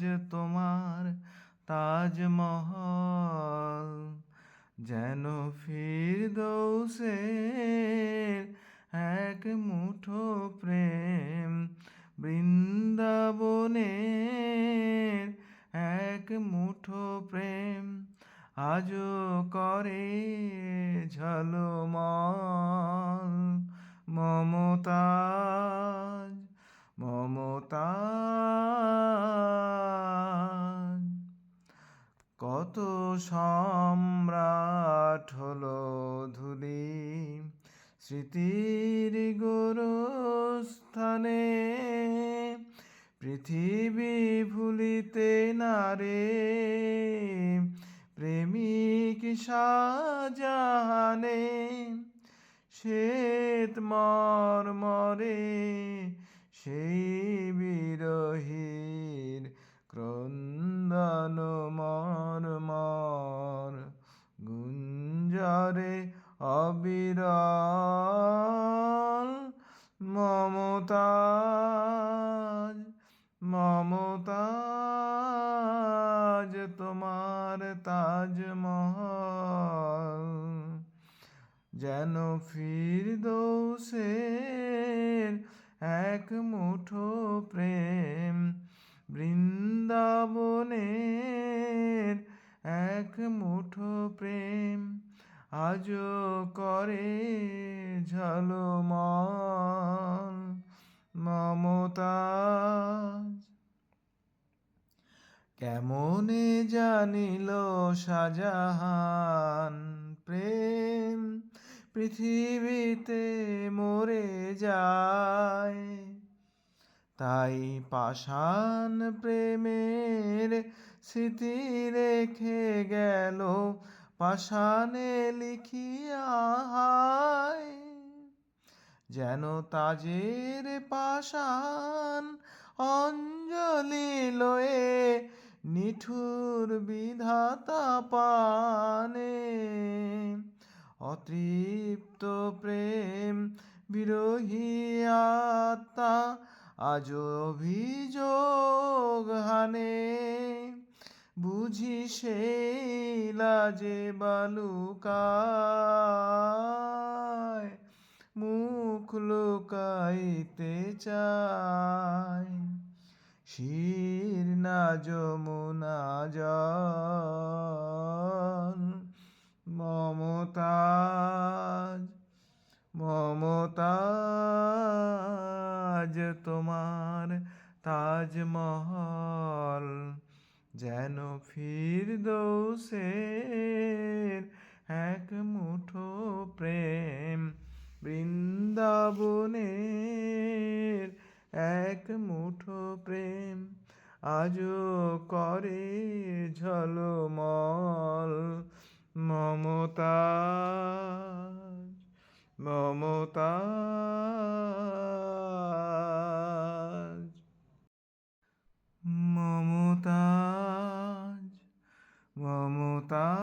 যে তোমার তাজমহল যেন ফির দৌসে এক মুঠো প্রেম বৃন্দাবনের এক মুঠো প্রেম আজও করে ঝলমল। মমতাজ মমতাজ। কত সম্রাট হলো ধুলি। স্মৃতির গোরস্থানে পৃথিবী ভুলিতে না রে। প্রেমিক শাহজাহানে শ্বেত মর্মরে সেই বিরহীর ক্রন্দন মর্মর গুঞ্জরে অবিরল মমতাজ মমতাজ তোমার তাজমহল। যেন ফির ফিরদৌসের এক মুঠো প্রেম বৃন্দাবনের এক মুঠো প্রেম আজও করে ঝলমল মমতাজ। কেমনে জানিল শাহজাহান প্রেম? পৃথিবীতে মরে যায়। তাই পাষাণ প্রেমের স্মৃতি রেখে গেল পাষাণে লিখিয়া হায়, যেন তাজের পাষাণ অঞ্জলি লয়ে নিঠুর বিধাতা পানে। অতৃপ্ত প্রেম বিরোহী আত্মা আজ অভিযোগ হানে। বুঝি সেই লাজে বালুকায় মুখ লুকাইতে চায়। শির না যমুনা জল মমতাজ মমতাজ যেন ফিরদৌসের এক মুঠো প্রেম বৃন্দাবনের এক মুঠো প্রেম আজও করে ঝলমল মমতা মমতা